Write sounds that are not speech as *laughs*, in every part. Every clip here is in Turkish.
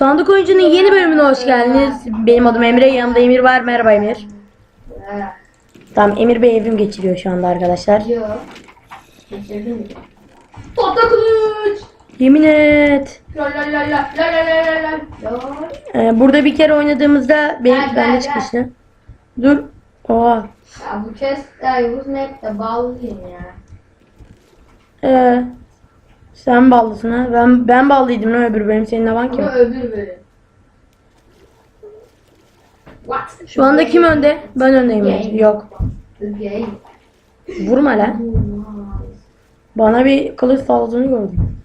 Sandık oyuncunun yeni bölümüne hoş geldiniz. Benim adım Emre. Yanımda Emir var. Merhaba Emir. Tamam Emir Bey evrim geçiriyor şu anda arkadaşlar. Yo. Geçirdin mi? Tahta kılıç. Yemin et. La la la la la la la la la. La. Ee, burada bir kere oynadığımızda benim Gel, bende gel, çıkmıştı. Dur. Oha. Ya bu chest, ya bu snap de bağlıyım ya. Ee, sen ballısın ha. Ben ben ballıydım lan öbür bölüm. Senin havan kim? Ama öbür bölüm. What? Şu anda kim önde? Ben öndeyim. Game. Yok. Game. Vurma lan. Bana bir kılıç salladığını gördüm.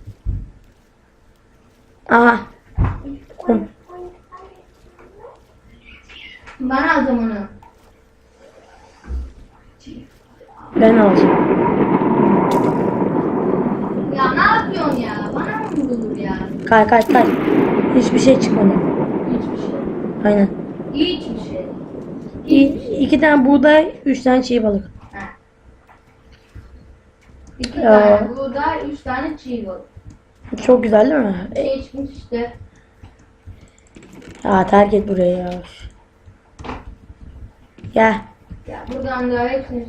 Aha. Kum. Ben aldım onu. Ben alacağım. Ya ne yapıyorsun ya? Bana mı vurulur ya? Kay kay kay. Hiçbir şey çıkmadı. Hiçbir şey. Aynen. Hiçbir şey. İ- iki tane buğday, üç tane çiğ balık. Ha. İki tane buğday, üç tane çiğ balık. Çok güzel değil mi? Şey çıkmış işte. Ya terk et burayı ya. Gel. Ya buradan da hepsini.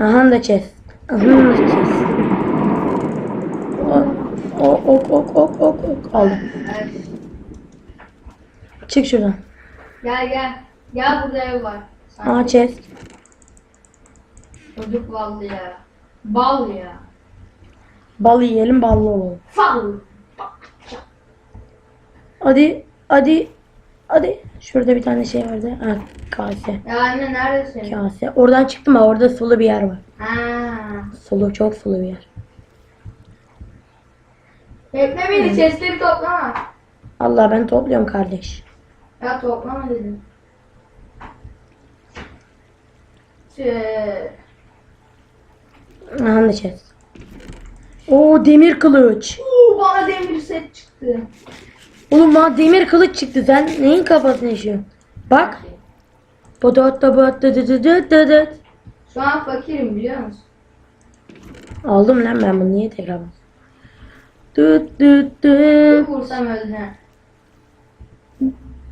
Aha da chest. Aha da chest. O, ok, ok, ok, ok, ok. Aldım. Çık şuradan. Gel gel. Gel burada ev var. Sanki Aha chest. Çocuk ballı ya. Bal ya. Bal yiyelim, ballı olalım. Fal. Hadi, hadi, hadi. Şurada bir tane şey vardı. Ha, kase. Ya anne neredesin? Kase. Oradan çıktım ha. Orada sulu bir yer var. Ha. Sulu, çok sulu bir yer. Bekle beni chestleri toplama. Allah ben topluyorum kardeş. Ya toplama dedim. Şey. Aha da chest. Oo demir kılıç. Uuu bana demir set çıktı. Oğlum bana demir kılıç çıktı. Sen neyin kafasını yaşıyorsun? Bak. Da da da da da da. Şu an fakirim biliyor musun? Aldım lan ben bunu niye tekrar bas? Düt düt düt. vursam öldüren.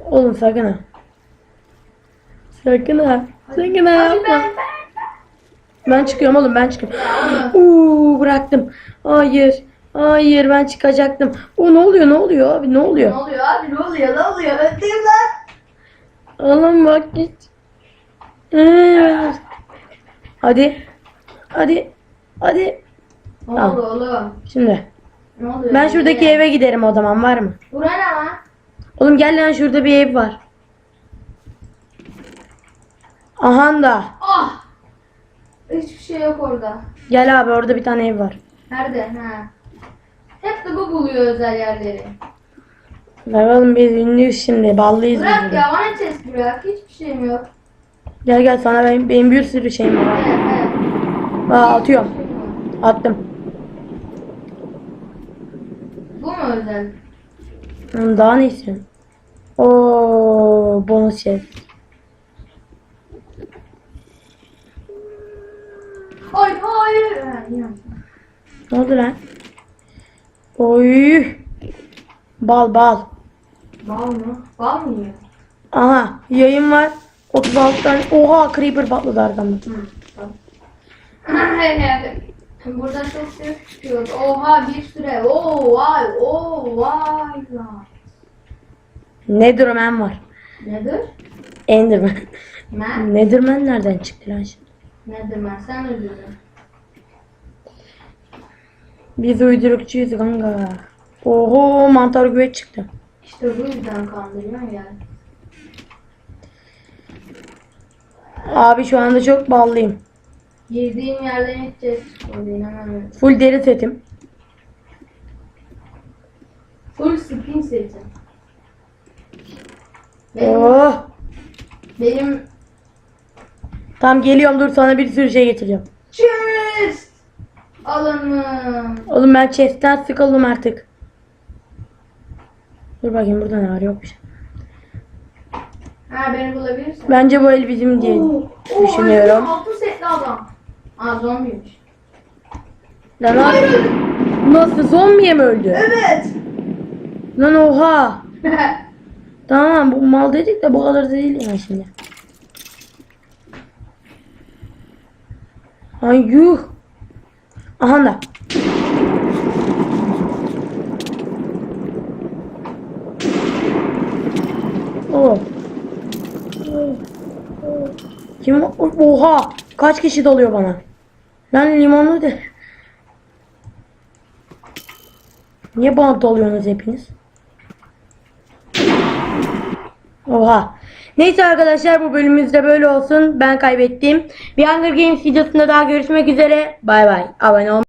Oğlum sakın ha. Sakın ha. Sakın ha yapma. ben ben. Ben çıkıyorum oğlum ben çıkıyorum. Uuu bıraktım. Hayır. Hayır ben çıkacaktım. O ne oluyor ne oluyor abi ne Ne oluyor? oluyor abi ne oluyor ne oluyor? Öldüm lan. Oğlum bak git. Hadi. Hadi. Hadi. Ne oldu oğlum? Şimdi. Ne oluyor? Ben şuradaki eve giderim o zaman var mı? Bura ne lan? Oğlum gel lan şurada bir ev var. Aha da. Ah! Hiçbir şey yok orada. Gel abi orada bir tane ev var. Nerede? Ha. Hep de bu buluyor özel yerleri. Bakalım biz ünlüyüz şimdi. Ballıyız biz Bırak burada. ya bana chest bırak. Hiçbir şeyim yok. Gel gel sana benim, benim bir sürü şeyim var. Evet evet. Aa, atıyorum. Attım. Bu mu özel? Daha ne istiyorsun? Oo, bonus şey. Hayır hayır. Ha. Ne oldu lan? Oy. Bal bal. Bal mı? Bal mı yiyor? Aha yayın var. 36 tane. Oha creeper patladı arkamda. Hı. Tamam. *laughs* Burada çok ses çıkıyor. Oha bir süre. Oo vay. Oo vay. Netherman var. Nedir? Enderman. Ben? Netherman nereden çıktı lan şimdi? Nedir ben? Sen öldürdün. Biz uydurukçuyuz kanka. Oho mantar güveç çıktı. İşte bu yüzden kandırıyorsun yani. Abi şu anda çok ballıyım. Girdiğim yerden inanamıyorum. Full deri setim. Full spin setim. Benim, Oh. benim Tam geliyorum dur sana bir sürü şey getireceğim. chest alanım. Oğlum ben chest'ten sıkıldım artık. Dur bakayım burada ne var yok bir şey. Ha beni bulabilirsin. Bence bu el bizim diye Oo, düşünüyorum. Altın setli adam. Aa zombiymiş. Lan abi, nasıl zombiye mi öldü? Evet. Lan oha. *laughs* Tamam bu mal dedik de bu kadar da değil yani şimdi. Ay yuh. Aha da. Oh. Kim? Oha! Kaç kişi doluyor bana? Lan limonlu de. Niye bana doluyorsunuz hepiniz? Oha. Neyse arkadaşlar bu bölümümüzde böyle olsun. Ben kaybettim. Bir Hunger Games videosunda daha görüşmek üzere. Bay bay. Abone olmayı